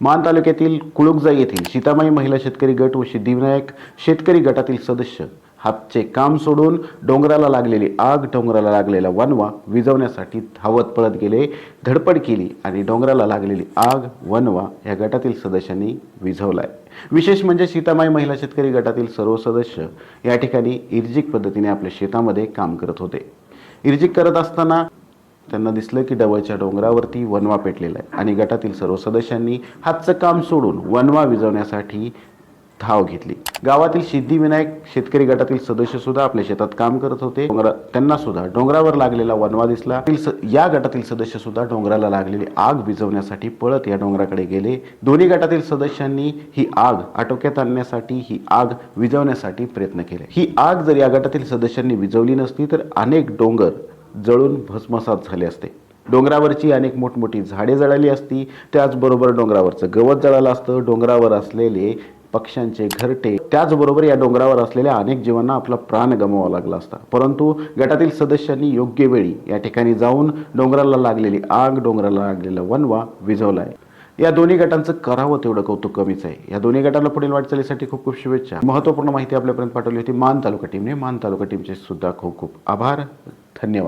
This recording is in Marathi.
मान तालुक्यातील कुळुकजाई येथील सीतामाई महिला शेतकरी गट व सिद्धिविनायक शेतकरी गटातील सदस्य हातचे काम सोडून डोंगराला लागलेली आग डोंगराला लागलेला वनवा विझवण्यासाठी धावत पळत गेले धडपड केली आणि डोंगराला लागलेली आग वनवा ह्या गटातील सदस्यांनी विझवलाय. विशेष म्हणजे सीतामाई महिला शेतकरी गटातील सर्व सदस्य या ठिकाणी इर्जिक पद्धतीने आपल्या शेतामध्ये काम करत होते. इर्जिक करत असताना त्यांना दिसलं की डवळच्या डोंगरावरती वनवा पेटलेला आहे आणि गटातील सर्व सदस्यांनी हातचं काम सोडून वनवा विझवण्यासाठी धाव घेतली. गावातील सिद्धिविनायक शेतकरी गटातील सदस्य सुद्धा आपल्या शेतात काम करत होते. डोंगरा त्यांना सुद्धा डोंगरावर लागलेला वनवा दिसला. या गटातील सदस्य सुद्धा डोंगराला लागलेली आग विझवण्यासाठी पळत या डोंगराकडे गेले. दोन्ही गटातील सदस्यांनी ही आग आटोक्यात आणण्यासाठी ही आग विझवण्यासाठी प्रयत्न केले. ही आग जर या गटातील सदस्यांनी विझवली नसती तर अनेक डोंगर जळून भस्मसात झाले असते. डोंगरावरची अनेक मोठमोठी झाडे जळाली असती त्याचबरोबर डोंगरावरचं गवत जळालं असतं. डोंगरावर असलेले पक्ष्यांचे घरटे त्याचबरोबर या डोंगरावर असलेल्या अनेक जीवांना आपला प्राण गमवावा लागला असता. परंतु गटातील सदस्यांनी योग्य वेळी या ठिकाणी जाऊन डोंगराला लागलेली आग डोंगराला लागलेला वनवा विझवलाय या दोन्ही गटांचं करावं तेवढं कौतुक कमीच आहे. या दोन्ही गटांना पुढील वाटचालीसाठी खूप खूप शुभेच्छा. महत्त्वपूर्ण माहिती आपल्यापर्यंत पाठवली होती. मान तालुका टीमने मान तालुका टीमचे सुद्धा खूप खूप आभार. धन्यवाद.